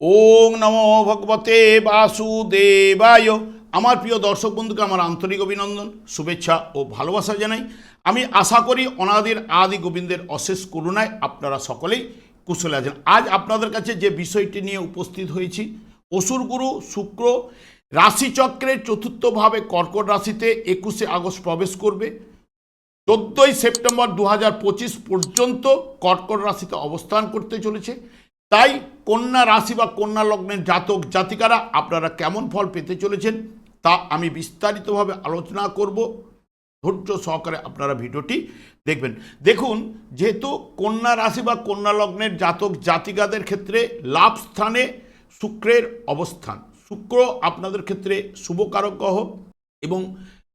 ওং নমো ভগবতে বাসুদেবায়। আমার প্রিয় দর্শক বন্ধুকে আমার আন্তরিক অভিনন্দন, শুভেচ্ছা ও ভালোবাসা জানাই। আমি আশা করি অনাদির আদি গোবিন্দের অশেষ করুণায় আপনারা সকলেই কুশলে আছেন। আজ আপনাদের কাছে যে বিষয়টি নিয়ে উপস্থিত হয়েছি অসুরগুরু শুক্র রাশিচক্রের চতুর্থভাবে কর্কট রাশিতে একুশে আগস্ট প্রবেশ করবে। চোদ্দোই সেপ্টেম্বর দু হাজার পঁচিশ পর্যন্ত কর্কট রাশিতে অবস্থান করতে চলেছে। তাই কন্যা রাশি বা কন্যা লগ্নের জাতক জাতিকারা আপনারা কেমন ফল পেতে চলেছেন তা আমি বিস্তারিতভাবে আলোচনা করব। ধৈর্য সহকারে আপনারা ভিডিওটি দেখবেন। দেখুন, যেহেতু কন্যা রাশি বা কন্যা লগ্নের জাতক জাতিকাদের ক্ষেত্রে লাভ স্থানে, শুক্রের অবস্থান। শুক্র আপনাদের ক্ষেত্রে শুভকারক গ্রহ এবং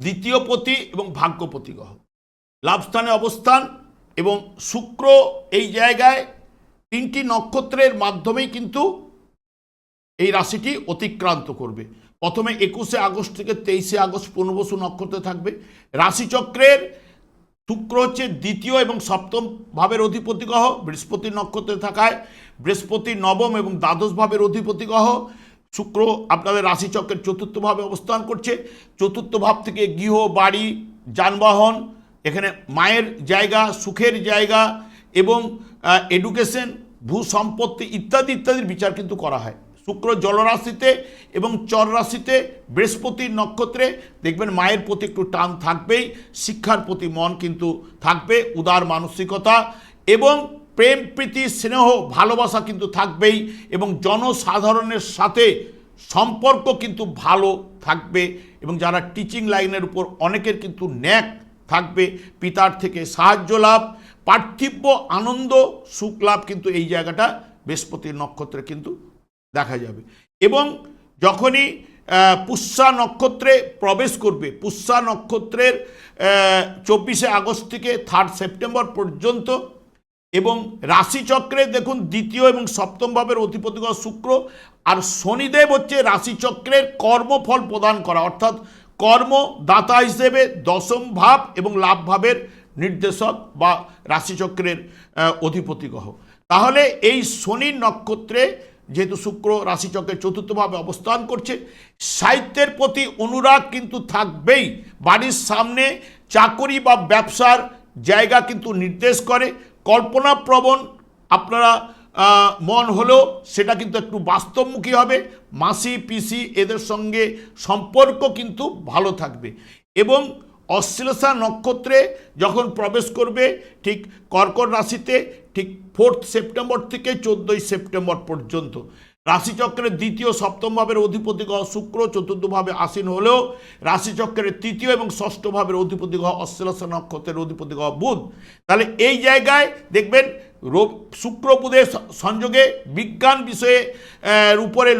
দ্বিতীয় পতি এবং ভাগ্যপতি গ্রহ। লাভস্থানে অবস্থান এবং শুক্র এই জায়গায় তিনটি নক্ষত্রের মাধ্যমেই কিন্তু এই রাশিটি অতিক্রান্ত করবে। প্রথমে একুশে আগস্ট থেকে তেইশে আগস্ট পুনর্বসু নক্ষত্রে থাকবে। রাশিচক্রের শুক্র হচ্ছে দ্বিতীয় এবং সপ্তম ভাবের অধিপতি গ্রহ। বৃহস্পতি নক্ষত্রে থাকায় বৃহস্পতি নবম এবং দ্বাদশ ভাবের অধিপতি গ্রহ। শুক্র আপনাদের রাশিচক্রের চতুর্থ ভাবে অবস্থান করছে। চতুর্থ ভাব থেকে গৃহ, বাড়ি, যানবাহন, এখানে মায়ের জায়গা, সুখের জায়গা এবং এডুকেশন ভূ সম্পত্তি ইত্যাদি ইত্যাদির বিচার কিন্তু করা হয়। শুক্র জলরাশিতে এবং চর রাশিতে বৃহস্পতির নক্ষত্রে দেখবেন মায়ের প্রতি একটু টান থাকবেই, শিক্ষার প্রতি মন কিন্তু থাকবে, উদার মানসিকতা এবং প্রেম, প্রীতি, স্নেহ, ভালোবাসা কিন্তু থাকবেই এবং জনসাধারণের সাথে সম্পর্ক কিন্তু ভালো থাকবে এবং যারা টিচিং লাইনের উপর অনেকের কিন্তু ন্যাক থাকবে, পিতার থেকে সাহায্য লাভ পার্থিব্য, আনন্দ সুখ লাভ কিন্তু এই জায়গাটা বৃহস্পতির নক্ষত্রে কিন্তু দেখা যাবে। এবং যখনই পুষ্যা নক্ষত্রে প্রবেশ করবে, পুষ্যা নক্ষত্রের চব্বিশে আগস্ট থেকে থার্ড সেপ্টেম্বর পর্যন্ত এবং রাশিচক্রে দেখুন দ্বিতীয় এবং সপ্তম ভাবের অধিপতি গ্রহ শুক্র আর শনিদেব হচ্ছে রাশিচক্রের কর্মফল প্রদান করা। অর্থাৎ কর্মদাতা হিসেবে দশম ভাব এবং লাভ ভাবের নির্দেশক বা রাশিচক্রের অধিপতি গ্রহ তাহলে এই শনির নক্ষত্রে যেহেতু শুক্র রাশিচক্রের চতুর্থভাবে অবস্থান করছে, সাহিত্যের প্রতি অনুরাগ কিন্তু থাকবেই। বাড়ির সামনে চাকরি বা ব্যবসার জায়গা কিন্তু নির্দেশ করে। কল্পনাপ্রবণ আপনারা মন হলেও সেটা কিন্তু একটু বাস্তবমুখী হবে। মাসি, পিসি এদের সঙ্গে সম্পর্ক কিন্তু ভালো থাকবে। এবং অশ্লেষা নক্ষত্রে যখন প্রবেশ করবে, ঠিক কর্কট রাশিতে, ঠিক ফোর্থ সেপ্টেম্বর থেকে চোদ্দোই সেপ্টেম্বর পর্যন্ত। রাশিচক্রের দ্বিতীয় সপ্তম ভাবের অধিপতি গ্রহ শুক্র চতুর্থভাবে আসীন হলেও রাশিচক্রের তৃতীয় এবং ষষ্ঠ ভাবের অধিপতি গ্রহ অশ্লেষা নক্ষত্রের অধিপতি গ্রহ বুধ। তাহলে এই জায়গায় দেখবেন শুক্র বুধের সংযোগে বিজ্ঞান বিষয়ে উপরে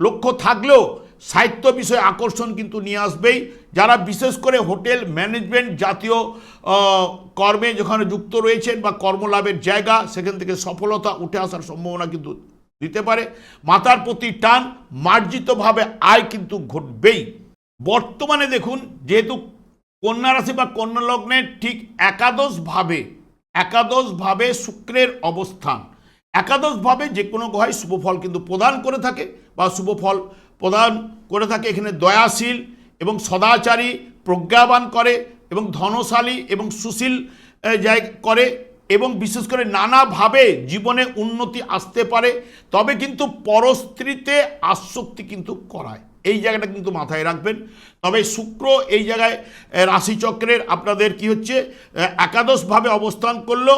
লক্ষ্য থাকলেও সাহিত্য বিষয়ে আকর্ষণ কিন্তু নিয়ে আসবেই। যারা বিশেষ করে হোটেল ম্যানেজমেন্ট জাতীয় কর্মে যেখানে যুক্ত রয়েছেন বা কর্মলাভের জায়গা, সেখান থেকে সফলতা উঠে আসার সম্ভাবনা কিন্তু দিতে পারে। মাতার প্রতি টান, মার্জিতভাবে আয় কিন্তু ঘটবেই। বর্তমানে দেখুন, যেহেতু কন্যা রাশি বা কন্যা লগ্নের ঠিক একাদশভাবে একাদশভাবে শুক্রের অবস্থান। একাদশভাবে যে কোনো গ্রহাই শুভফল কিন্তু প্রদান করে থাকে বা শুভফল প্রদান করে থাকে। এখানে দয়াশীল এবং সদাচারী প্রজ্ঞাবান করে এবং ধনশালী এবং সুশীল করে এবং বিশেষ করে নানাভাবে জীবনে উন্নতি আসতে পারে তবে কিন্তু পরস্ত্রীতে আসক্তি কিন্তু করায়। এই জায়গাটা কিন্তু মাথায় রাখবেন। তবে শুক্র এই জায়গায় রাশিচক্রের আপনাদের কি হচ্ছে একাদশভাবে অবস্থান করল।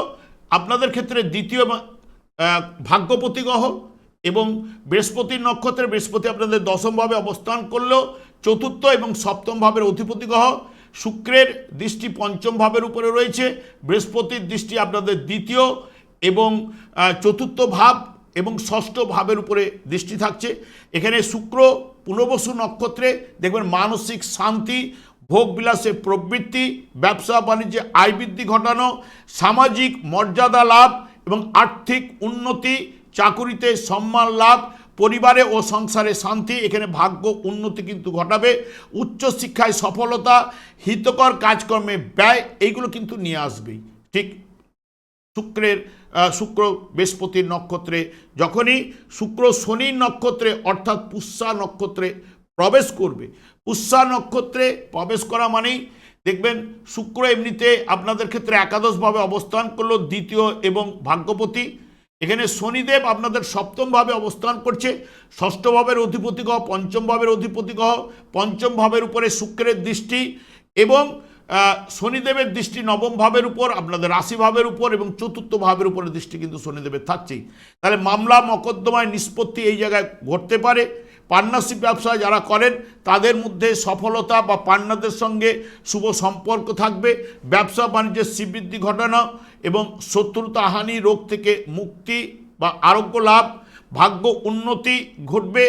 আপনাদের ক্ষেত্রে দ্বিতীয় এবং, আহ, ভাগ্যপতি গ্রহ এবং বৃহস্পতির নক্ষত্রে বৃহস্পতি আপনাদের দশমভাবে অবস্থান করলেও চতুর্থ এবং সপ্তম ভাবের অধিপতি গ্রহ শুক্রের দৃষ্টি পঞ্চম ভাবের উপরে রয়েছে, বৃহস্পতির দৃষ্টি আপনাদের দ্বিতীয় এবং চতুর্থ ভাব এবং ষষ্ঠ ভাবের উপরে দৃষ্টি থাকছে। এখানে শুক্র পুনর্বসু নক্ষত্রে দেখবেন মানসিক শান্তি, ভোগ বিলাসের প্রবৃত্তি, ব্যবসা বাণিজ্যে আয় বৃদ্ধি ঘটানো, সামাজিক মর্যাদা লাভ এবং আর্থিক উন্নতি, চাকুরিতে সম্মান লাভ পরিবারে ও সংসারে শান্তি, এখানে ভাগ্য উন্নতি কিন্তু ঘটাবে। উচ্চশিক্ষায় সফলতা, হিতকর কাজকর্মে ব্যয়, এইগুলো কিন্তু নিয়ে আসবেই। ঠিক শুক্রের শুক্র বৃহস্পতির নক্ষত্রে যখনই শুক্র শনির নক্ষত্রে, অর্থাৎ পুষ্যা নক্ষত্রে প্রবেশ করবে। পুষ্যা নক্ষত্রে প্রবেশ করা মানেই, দেখবেন শুক্র এমনিতে আপনাদের ক্ষেত্রে একাদশভাবে অবস্থান করল, দ্বিতীয় এবং ভাগ্যপতি। এখানে শনিদেব আপনাদের সপ্তমভাবে অবস্থান করছে। ষষ্ঠ ভাবের অধিপতি গ্রহ পঞ্চম ভাবের অধিপতি গ্রহ পঞ্চম ভাবের উপরে শুক্রের দৃষ্টি এবং শনিদেবের দৃষ্টি নবম ভাবের উপর, আপনাদের রাশি ভাবের উপর এবং চতুর্থ ভাবের উপরে দৃষ্টি কিন্তু শনিদেবের থাকছেই। তাহলে মামলা, মকদ্দমায় নিষ্পত্তি এই জায়গায় ঘটতে পারে। পার্টনারশিপ ব্যবসা যারা করেন, তাদের মধ্যে সফলতা বা পার্টনারদের সঙ্গে শুভ সম্পর্ক থাকবে, ব্যবসা বাণিজ্যের শ্রীবৃদ্ধি ঘটানো এবং শত্রুতা, হানি, রোগ থেকে মুক্তি বা আরোগ্য লাভ, ভাগ্য উন্নতি ঘটবে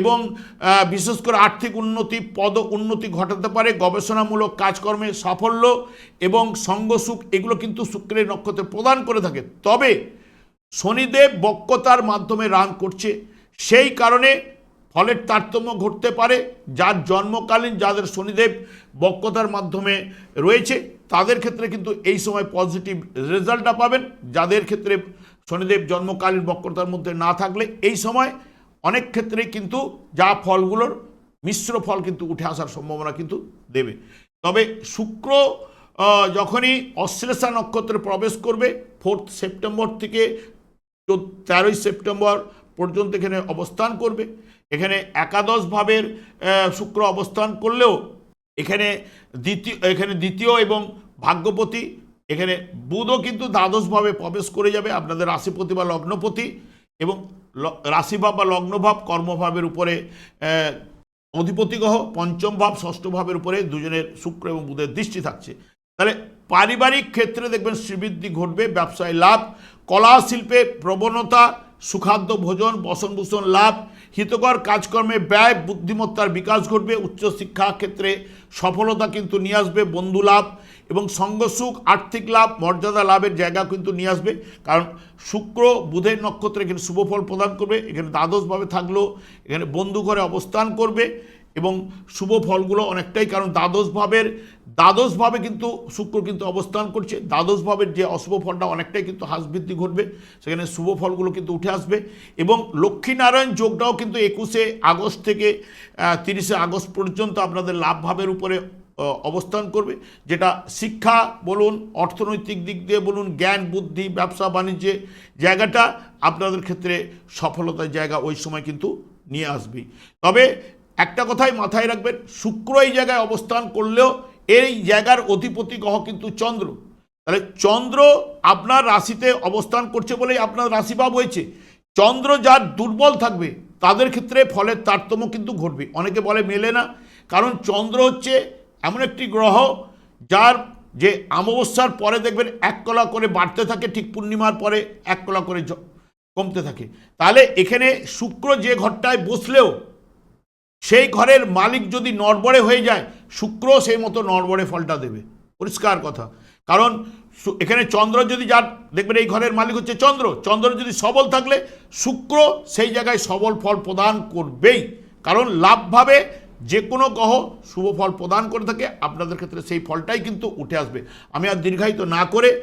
এবং বিশেষ করে আর্থিক উন্নতি, পদ উন্নতি ঘটাতে পারে, গবেষণামূলক কাজকর্মে সাফল্য এবং সঙ্গসুখ এগুলো কিন্তু শুক্রের নক্ষত্রে প্রদান করে থাকে। তবে শনিদেব বক্রতার মাধ্যমে রান করছে। সেই কারণে ফলের তারতম্য ঘটতে পারে, যার জন্মকালীন যাদের শনিদেব বক্রতার মাধ্যমে রয়েছে, তাদের ক্ষেত্রে কিন্তু এই সময় পজিটিভ রেজাল্টটা পাবেন। যাদের ক্ষেত্রে শনিদেব জন্মকালীন বক্রতার মধ্যে না থাকলে এই সময় অনেক ক্ষেত্রে কিন্তু যা ফলগুলোর মিশ্র ফল কিন্তু উঠে আসার সম্ভাবনা কিন্তু দেবে। তবে শুক্র যখনই অশ্লেষা নক্ষত্রে প্রবেশ করবে ফোর্থ সেপ্টেম্বর থেকে তেরোই সেপ্টেম্বর পর্যন্ত এখানে অবস্থান করবে। এখানে একাদশ ভাবের শুক্র অবস্থান করলেও এখানে দ্বিতীয় এখানে দ্বিতীয় এবং ভাগ্যপতি, এখানে বুধও কিন্তু দ্বাদশভাবে প্রবেশ করে যাবে, আপনাদের রাশিপতি বা লগ্নপতি এবং রাশিভাব বা লগ্নভাব কর্মভাবের উপরে অধিপতি গ্রহ, পঞ্চম ভাব, ষষ্ঠ ভাবের উপরে দুজনের শুক্র এবং বুধের দৃষ্টি থাকছে। তাহলে পারিবারিক ক্ষেত্রে দেখবেন শ্রীবৃদ্ধি ঘটবে, ব্যবসায় লাভ কলা শিল্পে প্রবণতা সুখাদ্য ভোজন বসনভূষণ লাভ, হিতকর কাজকর্মে ব্যয়, বুদ্ধিমত্তার বিকাশ ঘটবে উচ্চশিক্ষা ক্ষেত্রে সফলতা কিন্তু নিয়ে আসবে, বন্ধু লাভ এবং সঙ্গসুখ আর্থিক লাভ, মর্যাদা লাভের জায়গা কিন্তু নিয়ে আসবে। কারণ শুক্র বুধের নক্ষত্রে এখানে শুভফল প্রদান করবে, এখানে দ্বাদশভাবে থাকল, এখানে বন্ধু ঘরে অবস্থান করবে এবং শুভ ফলগুলো অনেকটাই, কারণ দ্বাদশ ভাবের, দ্বাদশ ভাবে কিন্তু শুক্র কিন্তু অবস্থান করছে। দ্বাদশ ভাবের যে অশুভ ফলটা অনেকটাই কিন্তু বৃদ্ধি ঘটবে। সেখানে শুভ ফলগুলো কিন্তু উঠে আসবে। এবং লক্ষ্মীনারায়ণ যোগটাও কিন্তু একুশে আগস্ট থেকে তিরিশে আগস্ট পর্যন্ত আপনাদের লাভ ভাবের উপরে অবস্থান করবে। যেটা শিক্ষা বলুন, অর্থনৈতিক দিক দিয়ে বলুন, জ্ঞান, বুদ্ধি, ব্যবসা, বাণিজ্যে জায়গাটা আপনাদের ক্ষেত্রে সফলতার জায়গা ওই সময় কিন্তু নিয়ে আসবে তবে একটা কথাই মাথায় রাখবেন, শুক্র এই জায়গায় অবস্থান করলেও এই জায়গার অধিপতি গ্রহ কিন্তু চন্দ্র। তাহলে চন্দ্র আপনার রাশিতে অবস্থান করছে বলেই আপনার রাশিভাব হয়েছে। চন্দ্র যার দুর্বল থাকবে, তাদের ক্ষেত্রে ফলের তারতম্য কিন্তু ঘটবে। অনেকে বলে মেলে না, কারণ চন্দ্র হচ্ছে এমন একটি গ্রহ যার যে অমাবস্যার পরে দেখবেন এক কলা করে বাড়তে থাকে, ঠিক পূর্ণিমার পরে এক কলা করে কমতে থাকে। তাহলে এখানে শুক্র যে ঘরটায় বসলেও সেই ঘরের মালিক যদি নড়বড়ে হয়ে যায় শুক্র সেই মতো নড়বড়ে ফলটা দেবে। পরিষ্কার কথা। কারণ এখানে চন্দ্র যদি যার, দেখবেন এই ঘরের মালিক হচ্ছে চন্দ্র। চন্দ্র যদি সবল থাকলে, শুক্র সেই জায়গায় সবল ফল প্রদান করবেই। কারণ লাভভাবে যে কোনো গ্রহ শুভ ফল প্রদান করে থাকে, আপনাদের ক্ষেত্রে সেই ফলটাই কিন্তু উঠে আসবে। আমি আর দীর্ঘায়িত না করে